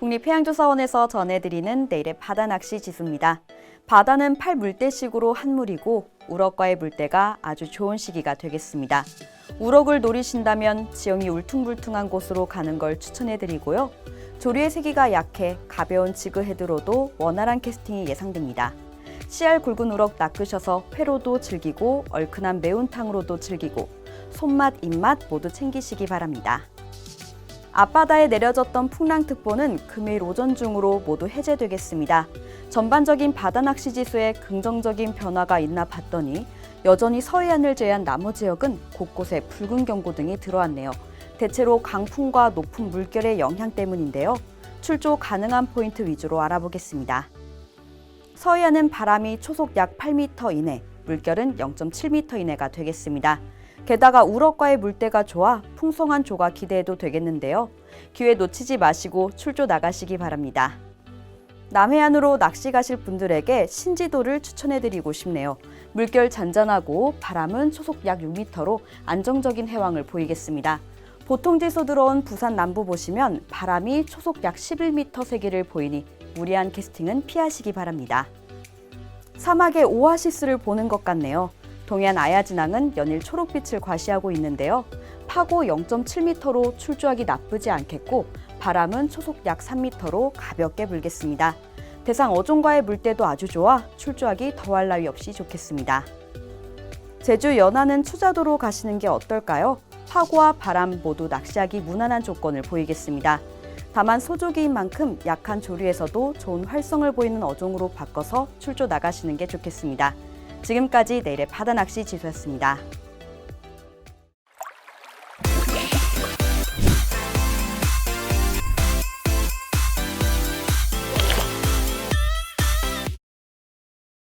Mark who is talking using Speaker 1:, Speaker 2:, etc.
Speaker 1: 국립해양조사원에서 전해드리는 내일의 바다 낚시 지수입니다. 바다는 팔 물대식으로 한 물이고 우럭과의 물대가 아주 좋은 시기가 되겠습니다. 우럭을 노리신다면 지형이 울퉁불퉁한 곳으로 가는 걸 추천해드리고요. 조리의 세기가 약해 가벼운 지그 헤드로도 원활한 캐스팅이 예상됩니다. 씨알 굵은 우럭 낚으셔서 회로도 즐기고 얼큰한 매운탕으로도 즐기고 손맛, 입맛 모두 챙기시기 바랍니다. 앞바다에 내려졌던 풍랑특보는 금요일 오전 중으로 모두 해제되겠습니다. 전반적인 바다 낚시 지수에 긍정적인 변화가 있나 봤더니 여전히 서해안을 제외한 나머지 지역은 곳곳에 붉은 경고 등이 들어왔네요. 대체로 강풍과 높은 물결의 영향 때문인데요. 출조 가능한 포인트 위주로 알아보겠습니다. 서해안은 바람이 초속 약 8m 이내, 물결은 0.7m 이내가 되겠습니다. 게다가 우럭과의 물때가 좋아 풍성한 조가 기대해도 되겠는데요. 기회 놓치지 마시고 출조 나가시기 바랍니다. 남해안으로 낚시 가실 분들에게 신지도를 추천해드리고 싶네요. 물결 잔잔하고 바람은 초속 약 6m로 안정적인 해왕을 보이겠습니다. 보통 지수 들어온 부산 남부 보시면 바람이 초속 약 11m 세기를 보이니 무리한 캐스팅은 피하시기 바랍니다. 사막의 오아시스를 보는 것 같네요. 동해안 아야진항은 연일 초록빛을 과시하고 있는데요. 파고 0.7m로 출조하기 나쁘지 않겠고 바람은 초속 약 3m로 가볍게 불겠습니다. 대상 어종과의 물때도 아주 좋아 출조하기 더할 나위 없이 좋겠습니다. 제주 연안은 추자도로 가시는 게 어떨까요? 파고와 바람 모두 낚시하기 무난한 조건을 보이겠습니다. 다만 소조기인 만큼 약한 조류에서도 좋은 활성을 보이는 어종으로 바꿔서 출조 나가시는 게 좋겠습니다. 지금까지 내일의 바다 낚시 지수였습니다.